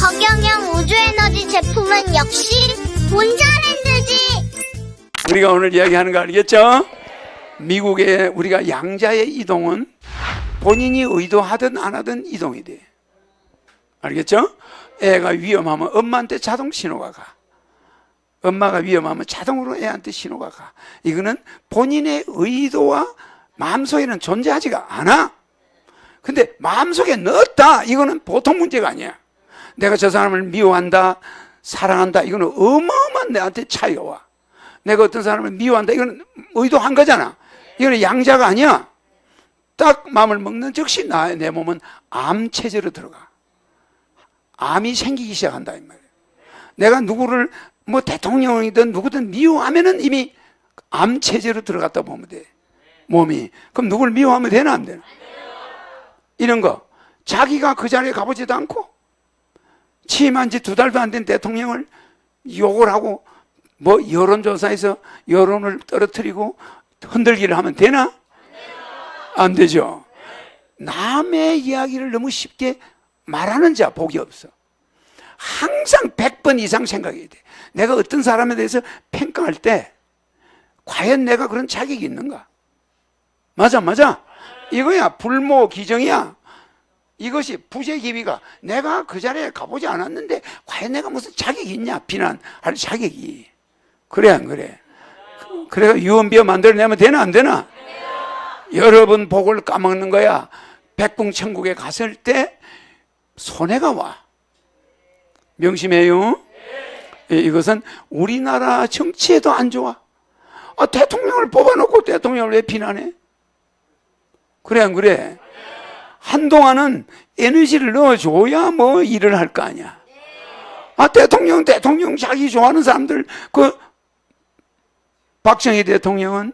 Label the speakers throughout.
Speaker 1: 허경영 우주에너지 제품은 역시 본자랜드지.
Speaker 2: 우리가 오늘 이야기하는 거 알겠죠? 미국의 우리가 양자의 이동은 본인이 의도하든 안 하든 이동이 돼. 알겠죠? 애가 위험하면 엄마한테 자동 신호가 가. 엄마가 위험하면 자동으로 애한테 신호가 가. 이거는 본인의 의도와 마음속에는 존재하지가 않아. 근데 마음속에 넣었다. 이거는 보통 문제가 아니야. 내가 저 사람을 미워한다, 사랑한다. 이거는 어마어마한 내한테 차이가 와. 내가 어떤 사람을 미워한다. 이건 의도한 거잖아. 이거는 양자가 아니야. 딱 마음을 먹는 즉시 나의 내 몸은 암 체제로 들어가. 암이 생기기 시작한다 이 말이야. 내가 누구를 뭐 대통령이든 누구든 미워하면은 이미 암 체제로 들어갔다 보면 돼. 몸이. 그럼 누굴 미워하면 되나 안 되나? 이런 거. 자기가 그 자리에 가보지도 않고 취임한 지 두 달도 안 된 대통령을 욕을 하고 뭐 여론조사에서 여론을 떨어뜨리고 흔들기를 하면 되나? 안 되죠. 남의 이야기를 너무 쉽게 말하는 자 복이 없어. 항상 100번 이상 생각해야 돼. 내가 어떤 사람에 대해서 평가할 때 과연 내가 그런 자격이 있는가? 맞아, 맞아. 이거야. 불모 기정이야. 이것이 부재 기비가 내가 그 자리에 가보지 않았는데 과연 내가 무슨 자격이 있냐? 비난할 자격이. 그래, 안 그래? 그래가 유언비어 만들어내면 되나, 안 되나? 여러분 복을 까먹는 거야. 백궁천국에 갔을 때 손해가 와. 명심해요. 예, 이것은 우리나라 정치에도 안 좋아. 아, 대통령을 뽑아놓고 대통령을 왜 비난해? 그래, 안 그래? 한동안은 에너지를 넣어줘야 뭐 일을 할 거 아니야. 아, 대통령, 대통령 자기 좋아하는 사람들, 그, 박정희 대통령은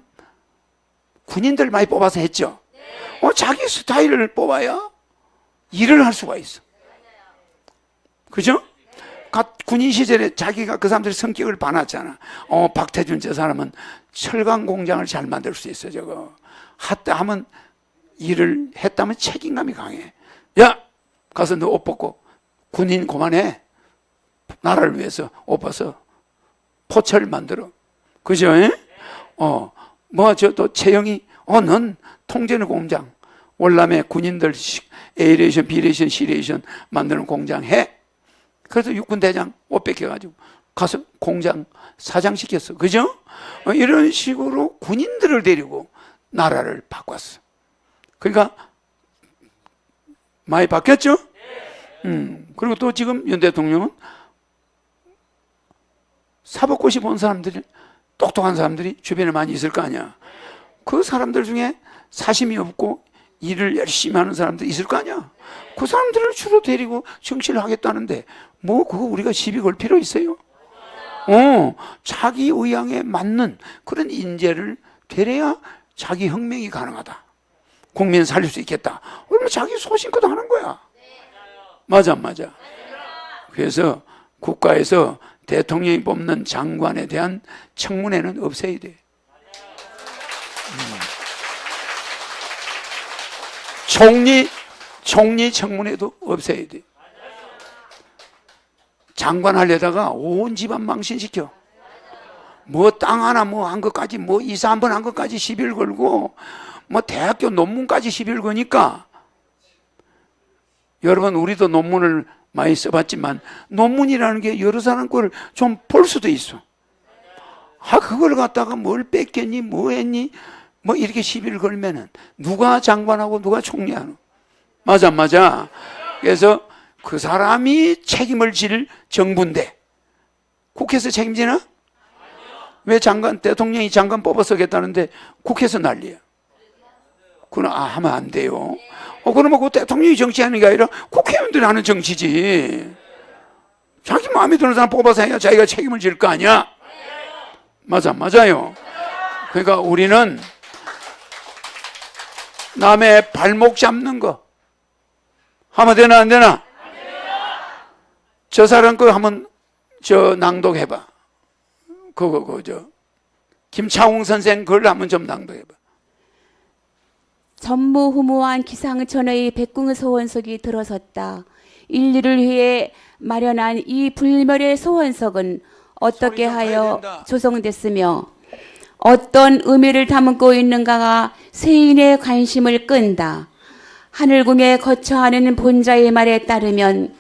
Speaker 2: 군인들 많이 뽑아서 했죠. 어, 자기 스타일을 뽑아야 일을 할 수가 있어. 그죠? 갓 군인 시절에 자기가 그 사람들의 성격을 봐놨잖아. 어, 박태준 저 사람은 철강 공장을 잘 만들 수 있어, 저거. 하다 하면 일을 했다면 책임감이 강해. 야! 가서 너 옷 벗고 군인 그만해. 나라를 위해서 옷 벗어. 포철 만들어. 그죠? 에? 어, 뭐, 저 또 채영이, 어, 넌 통제는 공장. 월남에 군인들 에이레이션, 비레이션, 시레이션 만드는 공장 해. 그래서 육군 대장 옷 뺏겨가지고 가서 공장 사장 시켰어. 그죠? 어, 이런 식으로 군인들을 데리고 나라를 바꿨어. 그러니까 많이 바뀌었죠? 음, 그리고 또 지금 윤 대통령은 사법고시 본 사람들이 똑똑한 사람들이 주변에 많이 있을 거 아니야. 그 사람들 중에 사심이 없고 일을 열심히 하는 사람들 있을 거 아니야. 그 사람들을 주로 데리고 정치를 하겠다는데 뭐 그거 우리가 시비 걸 필요 있어요? 어, 자기 의향에 맞는 그런 인재를 데려야 자기 혁명이 가능하다. 국민 살릴 수 있겠다. 그러면 자기 소신껏 하는 거야. 맞아, 맞아. 그래서 국가에서 대통령이 뽑는 장관에 대한 청문회는 없애야 돼. 음. 총리, 총리 청문회도 없애야 돼. 장관 하려다가 온 집안 망신시켜. 뭐 땅 하나 뭐 한 것까지 뭐 이사 한 번 한 것까지 시비를 걸고 뭐 대학교 논문까지 시비를 거니까. 여러분 우리도 논문을 많이 써봤지만 논문이라는 게 여러 사람 거를 좀볼 수도 있어. 아 그걸 갖다가 뭘 뺏겼니? 뭐 했니? 뭐 이렇게 시비를 걸면은 누가 장관하고 누가 총리하노? 맞아 맞아. 그래서 그 사람이 책임을 질 정부인데 국회에서 책임지나? 왜 장관 대통령이 장관 뽑아서겠다는데 국회에서 난리야 그건 아, 하면 안 돼요. 어, 그러면 그 대통령이 정치하는 게 아니라 국회의원들이 하는 정치지. 자기 마음에 드는 사람 뽑아서 해야 자기가 책임을 질 거 아니야? 맞아, 맞아요. 그러니까 우리는 남의 발목 잡는 거 하면 되나, 안 되나? 저 사람 거 한번 저 낭독해봐. 그거, 그, 저, 김차웅 선생 글 한번 좀 낭독해봐.
Speaker 3: 전무후무한 기상천외의 백궁의 소원석이 들어섰다. 인류를 위해 마련한 이 불멸의 소원석은 어떻게 하여. 조성됐으며 어떤 의미를 담고 있는가가 세인의 관심을 끈다. 하늘궁에 거처하는 본자의 말에 따르면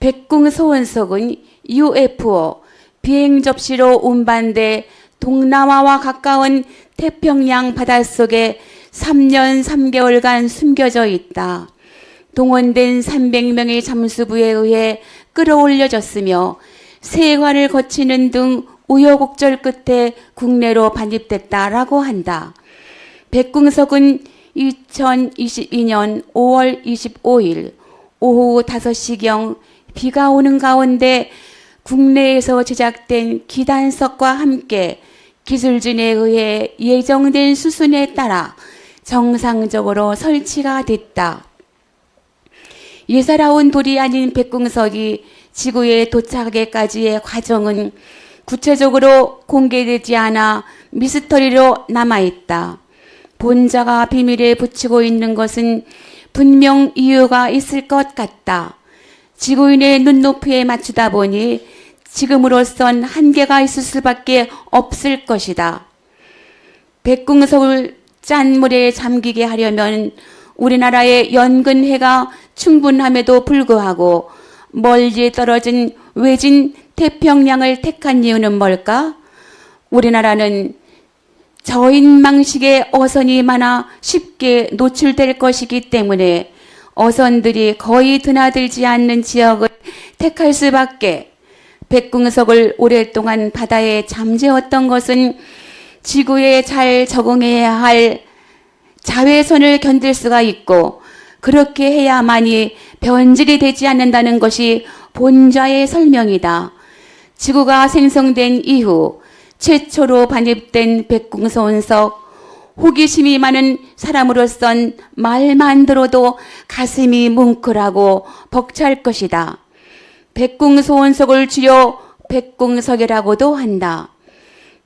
Speaker 3: 백궁 소원석은 UFO 비행 접시로 운반돼 동남아와 가까운 태평양 바닷속에 3년 3개월간 숨겨져 있다. 동원된 300명의 잠수부에 의해 끌어올려졌으며 세관을 거치는 등 우여곡절 끝에 국내로 반입됐다라고 한다. 백궁석은 2022년 5월 25일 오후 5시경 비가 오는 가운데 국내에서 제작된 기단석과 함께 기술진에 의해 예정된 수순에 따라 정상적으로 설치가 됐다. 예사로운 돌이 아닌 백궁석이 지구에 도착하기까지의 과정은 구체적으로 공개되지 않아 미스터리로 남아있다. 본자가 비밀에 붙이고 있는 것은 분명 이유가 있을 것 같다. 지구인의 눈높이에 맞추다 보니 지금으로선 한계가 있을 수밖에 없을 것이다. 백궁석을 짠 물에 잠기게 하려면 우리나라의 연근해가 충분함에도 불구하고 멀리 떨어진 외진 태평양을 택한 이유는 뭘까? 우리나라는 저인망식의 어선이 많아 쉽게 노출될 것이기 때문에 어선들이 거의 드나들지 않는 지역을 택할 수밖에 백궁석을 오랫동안 바다에 잠재웠던 것은 지구에 잘 적응해야 할 자외선을 견딜 수가 있고 그렇게 해야만이 변질이 되지 않는다는 것이 본자의 설명이다. 지구가 생성된 이후 최초로 반입된 백궁소원석 호기심이 많은 사람으로선 말만 들어도 가슴이 뭉클하고 벅찰 것이다. 백궁소원석을 주요 백궁석이라고도 한다.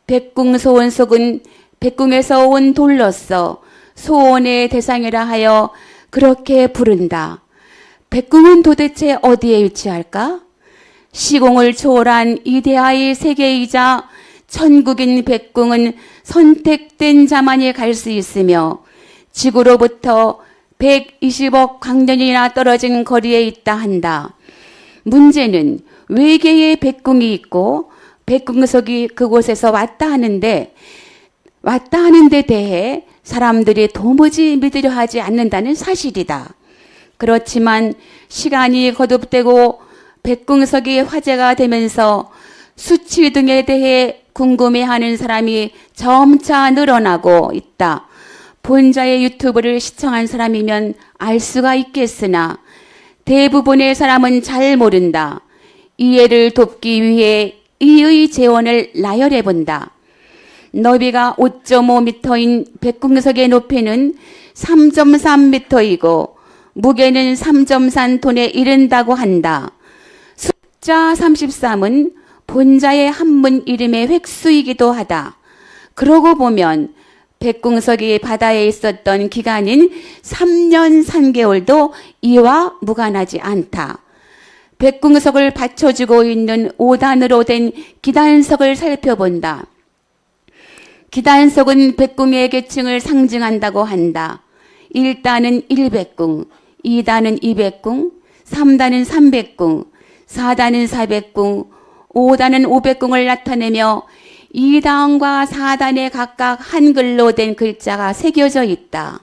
Speaker 3: 백궁 소원석은 백궁에서 온 돌로서 소원의 대상이라 하여 그렇게 부른다. 백궁은 도대체 어디에 위치할까? 시공을 초월한 이데아의 세계이자 천국인 백궁은 선택된 자만이 갈 수 있으며 지구로부터 120억 광년이나 떨어진 거리에 있다 한다. 문제는 외계에 백궁이 있고 백궁석이 그곳에서 왔다 하는데 왔다 하는 데 대해 사람들이 도무지 믿으려 하지 않는다는 사실이다. 그렇지만 시간이 거듭되고 백궁석이 화제가 되면서 수치 등에 대해 궁금해하는 사람이 점차 늘어나고 있다. 본자의 유튜브를 시청한 사람이면 알 수가 있겠으나 대부분의 사람은 잘 모른다. 이해를 돕기 위해 이의 재원을 나열해 본다. 너비가 5.5m인 백궁석의 높이는 3.3m이고 무게는 3.3 톤에 이른다고 한다. 숫자 33은 본자의 한문 이름의 획수이기도 하다. 그러고 보면 백궁석이 바다에 있었던 기간인 3년 3개월도 이와 무관하지 않다. 백궁석을 받쳐주고 있는 5단으로 된 기단석을 살펴본다. 기단석은 백궁의 계층을 상징한다고 한다. 1단은 1백궁, 2단은 2백궁, 3단은 3백궁, 4단은 4백궁, 5단은 5백궁을 나타내며 2단과 4단에 각각 한글로 된 글자가 새겨져 있다.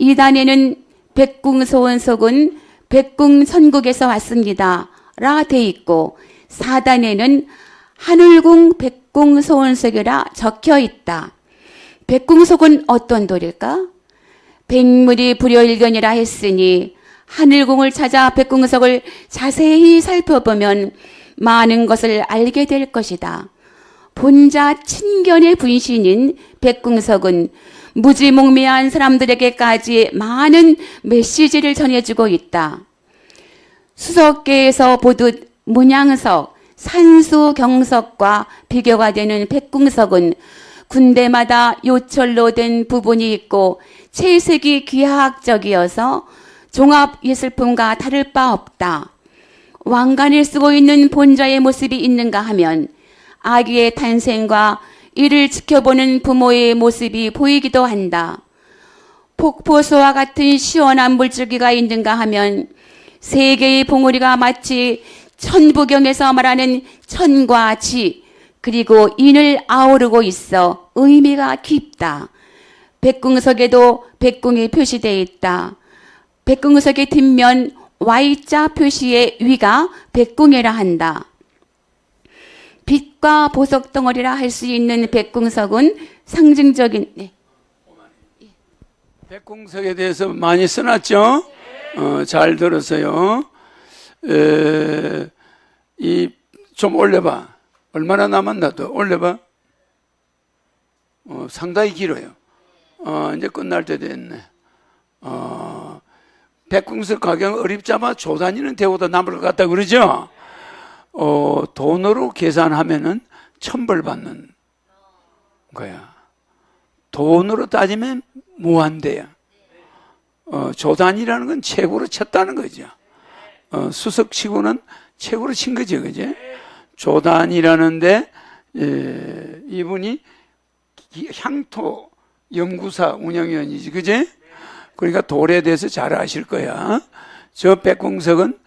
Speaker 3: 2단에는 백궁소원석은 백궁천국에서 왔습니다. 라 돼 있고 4단에는 하늘궁 백궁 소원석이라 적혀 있다. 백궁석은 어떤 돌일까? 백물이 불여일견이라 했으니 하늘궁을 찾아 백궁석을 자세히 살펴보면 많은 것을 알게 될 것이다. 본자 친견의 분신인 백궁석은 무지몽매한 사람들에게까지 많은 메시지를 전해주고 있다. 수석계에서 보듯 문양석, 산수 경석과 비교가 되는 백궁석은 군대마다 요철로 된 부분이 있고 채색이 귀화학적이어서 종합예술품과 다를 바 없다. 왕관을 쓰고 있는 본자의 모습이 있는가 하면 아기의 탄생과 이를 지켜보는 부모의 모습이 보이기도 한다. 폭포수와 같은 시원한 물줄기가 있는가 하면 세 개의 봉우리가 마치 천부경에서 말하는 천과 지 그리고 인을 아우르고 있어 의미가 깊다. 백궁석에도 백궁이 표시되어 있다. 백궁석의 뒷면 Y자 표시의 위가 백궁이라 한다. 빛과 보석 덩어리라 할 수 있는 백궁석은 상징적인 네.
Speaker 2: 백궁석에 대해서 많이 써놨죠? 어, 잘 들었어요. 에, 이, 좀 올려봐. 얼마나 남았나 더 올려봐. 어, 상당히 길어요. 어, 이제 끝날 때 됐네. 어, 백궁석 가격 어립자마 조단위는 대보다 남을 것 같다 그러죠? 어, 돈으로 계산하면은 천벌 받는 거야. 돈으로 따지면 무한대야. 어, 조단이라는 건 최고로 쳤다는 거죠. 어, 수석치고는 최고로 친 거죠, 그죠? 조단이라는데 예, 이분이 기- 향토 연구사 운영위원이지, 그제? 그러니까 돌에 대해서 잘 아실 거야. 저 백공석은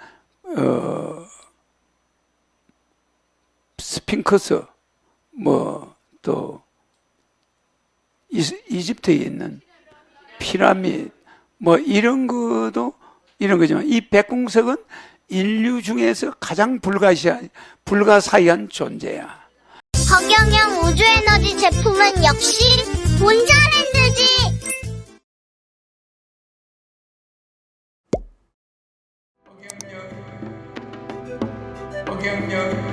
Speaker 2: 어, 스핑크스 뭐 또 이집트에 있는 피라미드 뭐 이런 것도 이런 거지만 이 백궁석은 인류 중에서 가장 불가시한 불가사의한 존재야.
Speaker 1: 허경영 우주에너지 제품은 역시 본자랜드지.
Speaker 2: 허경영